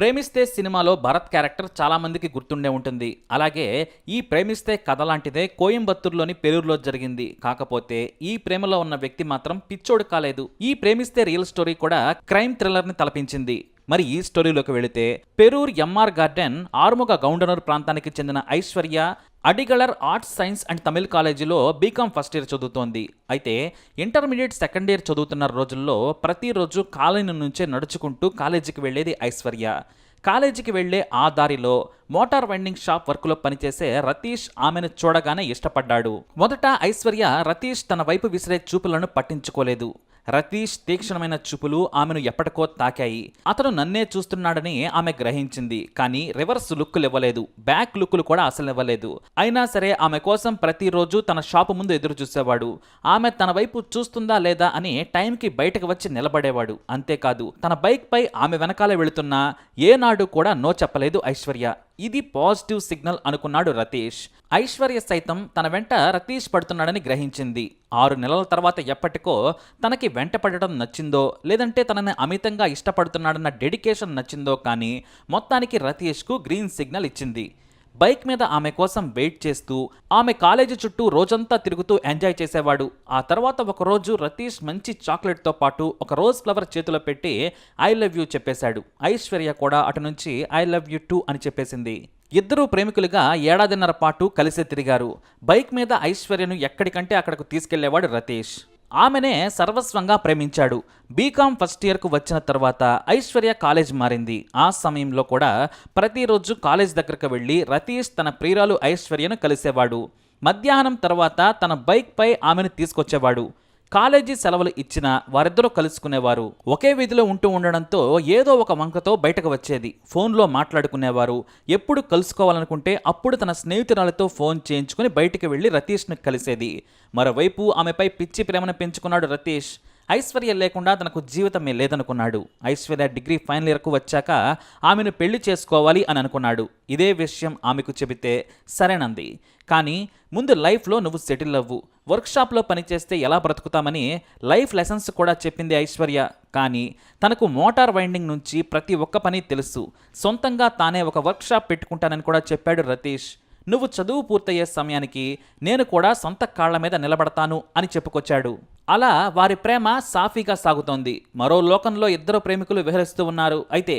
ప్రేమిస్తే సినిమాలో భరత్ క్యారెక్టర్ చాలామందికి గుర్తుండే ఉంటుంది. అలాగే ఈ ప్రేమిస్తే కథ లాంటిదే కోయంబత్తూరులోని పెరూరులో జరిగింది. కాకపోతే ఈ ప్రేమలో ఉన్న వ్యక్తి మాత్రం పిచ్చోడు కాలేదు. ఈ ప్రేమిస్తే రియల్ స్టోరీ కూడా క్రైమ్ థ్రిల్లర్ని తలపించింది. మరి ఈ స్టోరీలోకి వెళితే పెరూర్ ఎంఆర్ గార్డెన్ ఆర్ముగ గౌండనూర్ ప్రాంతానికి చెందిన Aishwarya Adigalar arts science and Tamil కాలేజీలో బీకామ్ ఫస్ట్ ఇయర్ చదువుతోంది. అయితే ఇంటర్మీడియట్ సెకండ్ ఇయర్ చదువుతున్న రోజుల్లో ప్రతిరోజు కాలేజీ నుంచే నడుచుకుంటూ కాలేజీకి వెళ్ళేది ఐశ్వర్య. కాలేజీకి వెళ్ళే ఆ దారిలో మోటార్ వైండింగ్ షాప్ వర్క్లో పనిచేసే రతీష్ ఆమెను చూడగానే ఇష్టపడ్డాడు. మొదట ఐశ్వర్య రతీష్ తన వైపు విసిరే చూపులను పట్టించుకోలేదు. రతీష్ తీక్షణమైన చూపులు ఆమెను ఎప్పటికో తాకాయి. అతను నన్నే చూస్తున్నాడని ఆమె గ్రహించింది. కానీ రివర్స్ లుక్కులు ఇవ్వలేదు. బ్యాక్ లుక్కులు కూడా అసలు ఇవ్వలేదు. అయినా సరే ఆమె కోసం ప్రతిరోజు తన షాపు ముందు ఎదురు చూసేవాడు ఆమె తన వైపు చూస్తుందా లేదా అని టైంకి బయటకు వచ్చి నిలబడేవాడు. అంతేకాదు తన బైక్ పై ఆమె వెనకాల వెళుతున్నా ఏనాడు కూడా నో చెప్పలేదు ఐశ్వర్య. ఇది పాజిటివ్ సిగ్నల్ అనుకున్నాడు రతీష్. ఐశ్వర్య సైతం తన వెంట రతీష్ పడుతున్నాడని గ్రహించింది. ఆరు నెలల తర్వాత ఎప్పటికో తనకి వెంట పడటం నచ్చిందో లేదంటే తనని అమితంగా ఇష్టపడుతున్నాడన్న డెడికేషన్ నచ్చిందో కానీ మొత్తానికి రతీష్కు గ్రీన్ సిగ్నల్ ఇచ్చింది. బైక్ మీద ఆమె కోసం వెయిట్ చేస్తూ ఆమె కాలేజీ చుట్టూ రోజంతా తిరుగుతూ ఎంజాయ్ చేసేవాడు. ఆ తర్వాత ఒకరోజు రతీష్ మంచి చాక్లెట్తో పాటు ఒక రోజ్ ఫ్లవర్ చేతిలో పెట్టి ఐ లవ్ యూ చెప్పేశాడు. ఐశ్వర్య కూడా అటు నుంచి ఐ లవ్ యూ టూ అని చెప్పేసింది. ఇద్దరూ ప్రేమికులుగా ఏడాదిన్నర పాటు కలిసే తిరిగారు. బైక్ మీద ఐశ్వర్యను ఎక్కడికంటే అక్కడకు తీసుకెళ్ళేవాడు రతీష్. ఆమెనే సర్వస్వంగా ప్రేమించాడు. బీకామ్ ఫస్ట్ ఇయర్కు వచ్చిన తర్వాత ఐశ్వర్య కాలేజ్ మారింది. ఆ సమయంలో కూడా ప్రతిరోజు కాలేజ్ దగ్గరకు వెళ్ళి రతీష్ తన ప్రియురాలు ఐశ్వర్యను కలిసేవాడు. మధ్యాహ్నం తర్వాత తన బైక్పై ఆమెను తీసుకొచ్చేవాడు. కాలేజీ సెలవులు ఇచ్చిన వారిద్దరూ కలుసుకునేవారు. ఒకే వీధిలో ఉంటూ ఉండడంతో ఏదో ఒక వంకతో బయటకు వచ్చేది. ఫోన్లో మాట్లాడుకునేవారు. ఎప్పుడు కలుసుకోవాలనుకుంటే అప్పుడు తన స్నేహితురాలతో ఫోన్ చేయించుకుని బయటికి వెళ్ళి రతీష్ను కలిసేది. మరోవైపు ఆమెపై పిచ్చి ప్రేమను పెంచుకున్నాడు రతీష్. ఐశ్వర్య లేకుండా తనకు జీవితమే లేదనుకున్నాడు. ఐశ్వర్య డిగ్రీ ఫైనల్ ఇయర్కు వచ్చాక ఆమెను పెళ్ళి చేసుకోవాలి అని అనుకున్నాడు. ఇదే విషయం ఆమెకు చెబితే సరేనంది. కానీ ముందు లైఫ్లో నువ్వు సెటిల్ అవ్వు. వర్క్షాప్లో పనిచేస్తే ఎలా బ్రతుకుతామని లైఫ్ లెసన్స్ కూడా చెప్పింది ఐశ్వర్య. కానీ తనకు మోటార్ వైండింగ్ నుంచి ప్రతి ఒక్క పని తెలుసు. సొంతంగా తానే ఒక వర్క్షాప్ పెట్టుకుంటానని కూడా చెప్పాడు రతీష్. నువ్వు చదువు పూర్తయ్యే సమయానికి నేను కూడా సొంత కాళ్ళ మీద నిలబడతాను అని చెప్పుకొచ్చాడు. అలా వారి ప్రేమ సాఫీగా సాగుతోంది. మరో లోకంలో ఇద్దరు ప్రేమికులు విహరిస్తూ ఉన్నారు. అయితే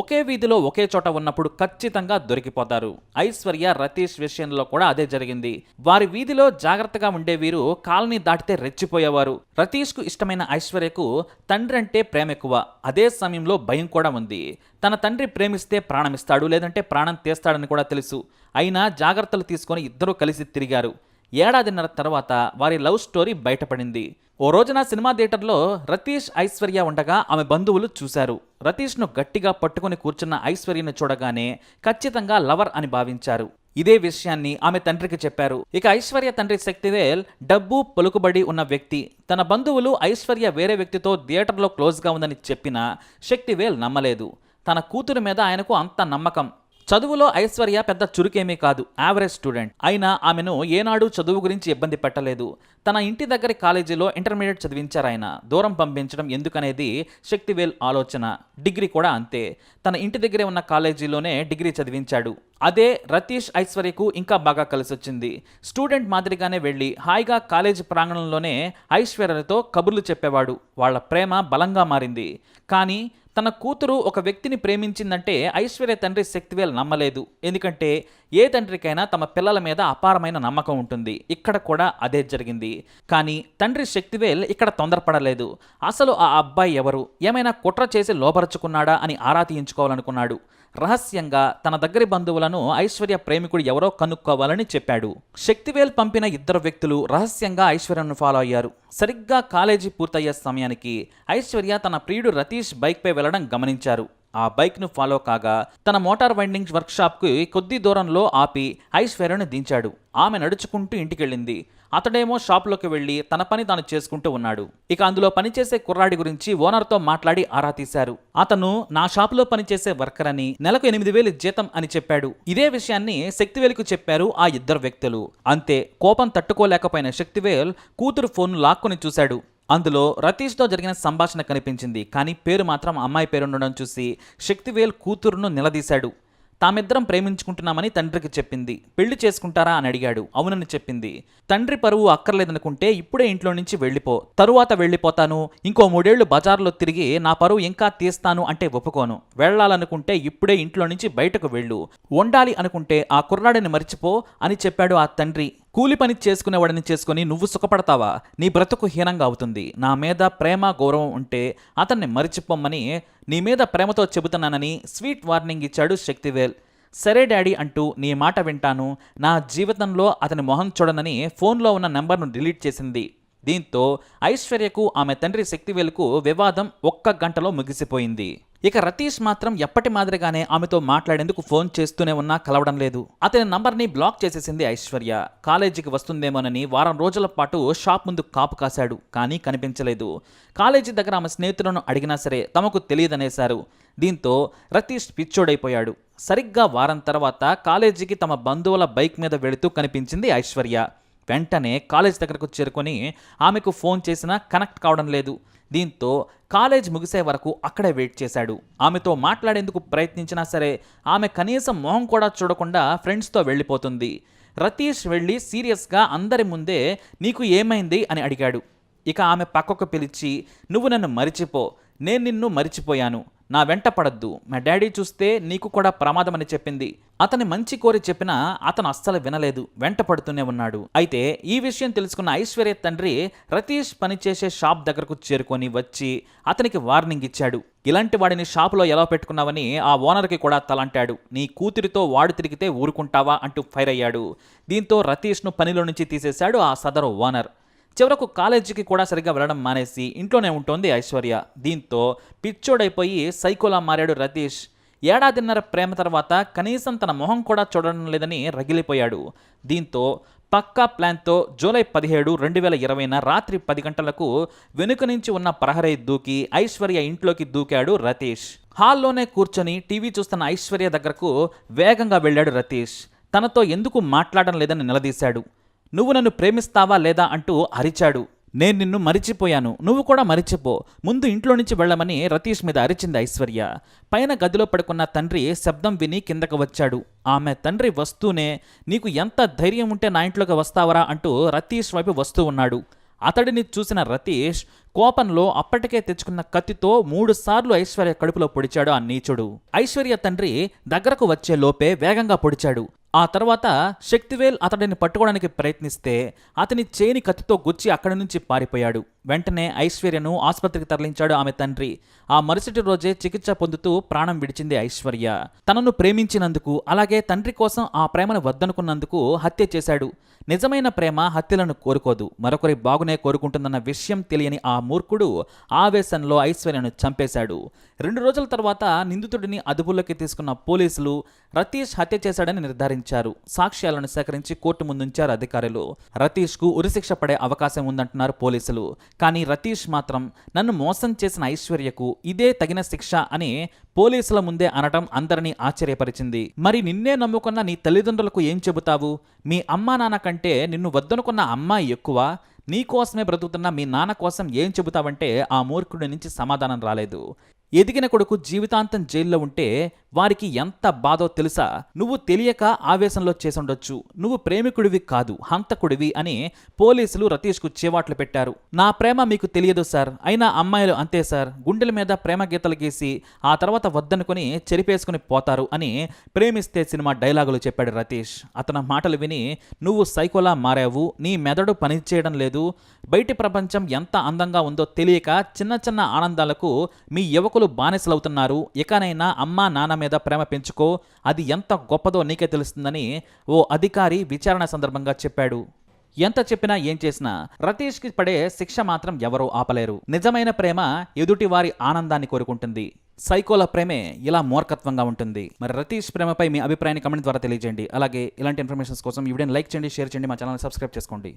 ఒకే వీధిలో ఒకే చోట ఉన్నప్పుడు ఖచ్చితంగా దొరికిపోతారు. ఐశ్వర్య రతీష్ విషయంలో కూడా అదే జరిగింది. వారి వీధిలో జాగ్రత్తగా ఉండే వీరు కాలనీ దాటితే రెచ్చిపోయేవారు. రతీష్కు ఇష్టమైన ఐశ్వర్యకు తండ్రి అంటే ప్రేమ ఎక్కువ. అదే సమయంలో భయం కూడా ఉంది. తన తండ్రి ప్రేమిస్తే ప్రాణమిస్తాడు లేదంటే ప్రాణం తీస్తాడని కూడా తెలుసు. అయినా జాగ్రత్తలు తీసుకొని ఇద్దరూ కలిసి తిరిగారు. ఏడాదిన్నర తర్వాత వారి లవ్ స్టోరీ బయటపడింది. ఓ రోజున సినిమా థియేటర్లో రతీష్ ఐశ్వర్య ఉండగా ఆమె బంధువులు చూశారు. రతీష్ను గట్టిగా పట్టుకుని కూర్చున్న ఐశ్వర్యను చూడగానే ఖచ్చితంగా లవర్ అని భావించారు. ఇదే విషయాన్ని ఆమె తండ్రికి చెప్పారు. ఇక ఐశ్వర్య తండ్రి శక్తివేల్ డబ్బు పలుకుబడి ఉన్న వ్యక్తి. తన బంధువులు ఐశ్వర్య వేరే వ్యక్తితో థియేటర్లో క్లోజ్గా ఉందని చెప్పినా శక్తివేల్ నమ్మలేదు. తన కూతురు మీద ఆయనకు అంత నమ్మకం. చదువులో ఐశ్వర్య పెద్ద చురుకేమీ కాదు యావరేజ్ స్టూడెంట్ అయినా ఆమెను ఏనాడు చదువు గురించి ఇబ్బంది పెట్టలేదు. తన ఇంటి దగ్గర కాలేజీలో ఇంటర్మీడియట్ చదివించారు ఆయన. దూరం పంపించడం ఎందుకనేది శక్తివేల్ ఆలోచన. డిగ్రీ కూడా అంతే. తన ఇంటి దగ్గరే ఉన్న కాలేజీలోనే డిగ్రీ చదివించాడు. అదే రతీష్ ఐశ్వర్యకు ఇంకా బాగా కలిసొచ్చింది. స్టూడెంట్ మాదిరిగానే వెళ్ళి హాయిగా కాలేజీ ప్రాంగణంలోనే ఐశ్వర్యతో కబుర్లు చెప్పేవాడు. వాళ్ళ ప్రేమ బలంగా మారింది. కానీ తన కూతురు ఒక వ్యక్తిని ప్రేమించిందంటే ఐశ్వర్య తండ్రి శక్తివేల్ నమ్మలేదు. ఎందుకంటే ఏ తండ్రికైనా తమ పిల్లల మీద అపారమైన నమ్మకం ఉంటుంది. ఇక్కడ కూడా అదే జరిగింది. కానీ తండ్రి శక్తివేల్ ఇక్కడ తొందరపడలేదు. అసలు ఆ అబ్బాయి ఎవరు? ఏమైనా కుట్ర చేసి లోపరుచుకున్నాడా అని ఆరా తీయించుకోవాలనుకున్నాడు. రహస్యంగా తన దగ్గరి బంధువులను ఐశ్వర్య ప్రేమికుడు ఎవరో కనుక్కోవాలని చెప్పాడు. శక్తివేల్ పంపిన ఇద్దరు వ్యక్తులు రహస్యంగా ఐశ్వర్యను ఫాలో అయ్యారు. సరిగ్గా కాలేజీ పూర్తయ్యే సమయానికి ఐశ్వర్య తన ప్రియుడు రతీష్ బైక్పై వెళ్ళడం గమనించారు. ఆ బైక్ను ఫాలో కాగా తన మోటార్ వైండింగ్ వర్క్షాప్కి కొద్ది దూరంలో ఆపి ఐశ్వర్యను దించాడు. ఆమె నడుచుకుంటూ ఇంటికెళ్ళింది. అతడేమో షాప్లోకి వెళ్ళి తన పని తాను చేసుకుంటూ ఉన్నాడు. ఇక అందులో పనిచేసే కుర్రాడి గురించి ఓనర్తో మాట్లాడి ఆరా తీశారు. అతను నా షాపులో పనిచేసే వర్కర్ అని నెలకు ఎనిమిది వేలు జీతం అని చెప్పాడు. ఇదే విషయాన్ని శక్తివేలుకు చెప్పారు ఆ ఇద్దరు వ్యక్తులు. అంతే కోపం తట్టుకోలేకపోయిన శక్తివేల్ కూతురు ఫోన్ లాక్కుని చూశాడు. అందులో రతీష్తో జరిగిన సంభాషణ కనిపించింది కానీ పేరు మాత్రం అమ్మాయి పేరు ఉండడం చూసి శక్తివేల్ కూతురును నిలదీశాడు. తామిద్దరం ప్రేమించుకుంటున్నామని తండ్రికి చెప్పింది. పెళ్ళి చేసుకుంటారా అని అడిగాడు. అవునని చెప్పింది. తండ్రి పరువు అక్కర్లేదనుకుంటే ఇప్పుడే ఇంట్లో నుంచి వెళ్ళిపో. తరువాత వెళ్ళిపోతాను. ఇంకో మూడేళ్ళు బజార్లో తిరిగి నా పరువు ఇంకా తీస్తాను అంటే ఒప్పుకోను. వెళ్ళాలనుకుంటే ఇప్పుడే ఇంట్లో నుంచి బయటకు వెళ్ళు. వండాలి అనుకుంటే ఆ కుర్రాడిని మరిచిపో అని చెప్పాడు ఆ తండ్రి. కూలి పని చేసుకునేవాడిని చేసుకుని నువ్వు సుఖపడతావా? నీ బ్రతుకు హీనంగా అవుతుంది. నా మీద ప్రేమ గౌరవం ఉంటే అతన్ని మరిచిపోమ్మని నీ మీద ప్రేమతో చెబుతున్నానని స్వీట్ వార్నింగ్ ఇచ్చాడు శక్తివేల్. సరే డాడీ అంటూ నీ మాట వింటాను. నా జీవితంలో అతని మొహం చూడనని ఫోన్లో ఉన్న నెంబర్ను డిలీట్ చేసింది. దీంతో ఐశ్వర్యకు ఆమె తండ్రి శక్తివేలుకు వివాదం ఒక్క గంటలో ముగిసిపోయింది. ఇక రతీష్ మాత్రం ఎప్పటి మాదిరిగానే ఆమెతో మాట్లాడేందుకు ఫోన్ చేస్తూనే ఉన్నా కలవడం లేదు. అతని నంబర్ని బ్లాక్ చేసేసింది ఐశ్వర్య. కాలేజీకి వస్తుందేమోనని వారం రోజుల పాటు షాప్ ముందు కాపు కాశాడు కానీ కనిపించలేదు. కాలేజీ దగ్గర ఆమె స్నేహితులను అడిగినా సరే తమకు తెలియదనేశారు. దీంతో రతీష్ పిచ్చోడైపోయాడు. సరిగ్గా వారం తర్వాత కాలేజీకి తమ బంధువుల బైక్ మీద వెళుతూ కనిపించింది ఐశ్వర్య. వెంటనే కాలేజ్ దగ్గరకు చేరుకొని ఆమెకు ఫోన్ చేసినా కనెక్ట్ కావడం లేదు. దీంతో కాలేజ్ ముగిసే వరకు అక్కడే వెయిట్ చేశాడు. ఆమెతో మాట్లాడేందుకు ప్రయత్నించినా సరే ఆమె కనీసం మొహం కూడా చూడకుండా ఫ్రెండ్స్తో వెళ్ళిపోతుంది. రతీష్ వెళ్ళి సీరియస్గా అందరి ముందే నీకు ఏమైంది? అని అడిగాడు. ఇక ఆమె పక్కకు పిలిచి నువ్వు నన్ను మరిచిపో. నేను నిన్ను మరిచిపోయాను. నా వెంట పడద్దు. మా డాడీ చూస్తే నీకు కూడా ప్రమాదమని చెప్పింది. అతని మంచి కోరి చెప్పినా అతను అస్సలు వినలేదు. వెంట పడుతూనే ఉన్నాడు. అయితే ఈ విషయం తెలుసుకున్న ఐశ్వర్య తండ్రి రతీష్ పనిచేసే షాప్ దగ్గరకు చేరుకొని వచ్చి అతనికి వార్నింగ్ ఇచ్చాడు. ఇలాంటి వాడిని షాపులో ఎలా పెట్టుకున్నావని ఆ ఓనర్కి కూడా తలంటాడు. నీ కూతురితో వాడు తిరిగితే ఊరుకుంటావా? అంటూ ఫైర్ అయ్యాడు. దీంతో రతీష్ను పనిలో నుంచి తీసేశాడు ఆ సదరు ఓనర్. చివరకు కాలేజీకి కూడా సరిగ్గా వెళ్ళడం మానేసి ఇంట్లోనే ఉంటోంది ఐశ్వర్య. దీంతో పిచ్చోడైపోయి సైకోలా మారాడు రతీష్. ఏడాదిన్నర ప్రేమ తర్వాత కనీసం తన మొహం కూడా చూడడం లేదని రగిలిపోయాడు. దీంతో పక్కా ప్లాన్తో జూలై పదిహేడు రెండు వేల ఇరవైన రాత్రి పది గంటలకు వెనుక నుంచి ఉన్న ప్రహరీ దూకి ఐశ్వర్య ఇంట్లోకి దూకాడు రతీష్. హాల్లోనే కూర్చొని టీవీ చూస్తున్న ఐశ్వర్య దగ్గరకు వేగంగా వెళ్ళాడు రతీష్. తనతో ఎందుకు మాట్లాడడం లేదని నిలదీశాడు. నువ్వు నన్ను ప్రేమిస్తావా లేదా అంటూ అరిచాడు. నేను నిన్ను మరిచిపోయాను. నువ్వు కూడా మరిచిపో. ముందు ఇంట్లో నుంచి వెళ్ళమని రతీష్ మీద అరిచింది ఐశ్వర్య. పైన గదిలో పడుకున్న తండ్రి శబ్దం విని కిందకు వచ్చాడు. ఆమె తండ్రి వస్తూనే. నీకు ఎంత ధైర్యం ఉంటే నా ఇంట్లోకి వస్తావరా? అంటూ రతీష్ వైపు వస్తూ ఉన్నాడు. అతడిని చూసిన రతీష్ కోపంలో అప్పటికే తెచ్చుకున్న కత్తితో మూడుసార్లు ఐశ్వర్య కడుపులో పొడిచాడు ఆ నీచుడు. ఐశ్వర్య తండ్రి దగ్గరకు వచ్చే లోపే వేగంగా పొడిచాడు. ఆ తర్వాత శక్తివేల్ అతడిని పట్టుకోవడానికి ప్రయత్నిస్తే అతని చేని కత్తితో గుచ్చి అక్కడి నుంచి పారిపోయాడు. వెంటనే ఐశ్వర్యను ఆసుపత్రికి తరలించాడు ఆమె తండ్రి. ఆ మరుసటి రోజే చికిత్స పొందుతూ ప్రాణం విడిచింది ఐశ్వర్య. తనను ప్రేమించినందుకు అలాగే తండ్రి కోసం ఆ ప్రేమను వద్దనుకున్నందుకు హత్య చేశాడు. నిజమైన ప్రేమ హత్యలను కోరుకోదు. మరొకరి బాగునే కోరుకుంటుందన్న విషయం తెలియని ఆ మూర్ఖుడు ఆవేశంలో ఐశ్వర్యను చంపేశాడు. రెండు రోజుల తర్వాత నిందితుడిని అదుపులోకి తీసుకున్న పోలీసులు రతీష్ హత్య చేశాడని నిర్ధారించారు. సాక్ష్యాలను సేకరించి కోర్టు ముందుంచారు అధికారులు. రతీష్కు ఉరిశిక్ష పడే అవకాశం ఉందంటున్నారు పోలీసులు. కానీ రతీష్ మాత్రం నన్ను మోసం చేసిన ఐశ్వర్యకు ఇదే తగిన శిక్ష అని పోలీసుల ముందే అనటం అందరినీ ఆశ్చర్యపరిచింది. మరి నిన్నే నమ్ముకున్న నీ తల్లిదండ్రులకు ఏం చెబుతావు? మీ అమ్మా నాన్న కంటే నిన్ను వద్దనుకున్న అమ్మాయి ఎక్కువ. నీ కోసమే బ్రతుకుతున్న మీ నాన్న కోసం ఏం చెబుతావంటే ఆ మూర్ఖుడి నుంచి సమాధానం రాలేదు. ఎదిగిన కొడుకు జీవితాంతం జైల్లో ఉంటే వారికి ఎంత బాధో తెలుసా? నువ్వు తెలియక ఆవేశంలో చేసుండొచ్చు. నువ్వు ప్రేమికుడివి కాదు హంతకుడివి అని పోలీసులు రతీష్కు చేవాట్లు పెట్టారు. నా ప్రేమ మీకు తెలియదు సార్. అయినా అమ్మాయిలు అంతే సార్. గుండెల మీద ప్రేమ గీతలు గీసి ఆ తర్వాత వద్దనుకొని చెరిపేసుకుని పోతారు అని ప్రేమిస్తే సినిమా డైలాగులు చెప్పాడు రతీష్. అతని మాటలు విని నువ్వు సైకోలా మారావు. నీ మెదడు పనిచేయడం లేదు. బయటి ప్రపంచం ఎంత అందంగా ఉందో తెలియక చిన్న చిన్న ఆనందాలకు మీ యువకులు బానిసలవుతున్నారు. ఇకనైనా అమ్మా నాన్న మీద ప్రేమ పెంచుకో. అది ఎంత గొప్పదో నీకే తెలుస్తుందని ఓ అధికారి విచారణ సందర్భంగా చెప్పాడు. ఎంత చెప్పినా ఏం చేసినా రతీష్కి పడే శిక్ష మాత్రం ఎవరూ ఆపలేరు. నిజమైన ప్రేమ ఎదుటి వారి ఆనందాన్ని కోరుకుంటుంది. సైకోల ప్రేమే ఇలా మూర్ఖత్వంగా ఉంటుంది. మరి రతీష్ ప్రేమపై మీ అభిప్రాయాన్ని కమెంట్ ద్వారా తెలియజేయండి. అలాగే ఇలాంటి ఇన్ఫర్మేషన్స్ కోసం ఈ వీడియోని లైక్ చేయండి షేర్ చేయండి మా ఛానల్ సబ్స్క్రైబ్ చేసుకోండి.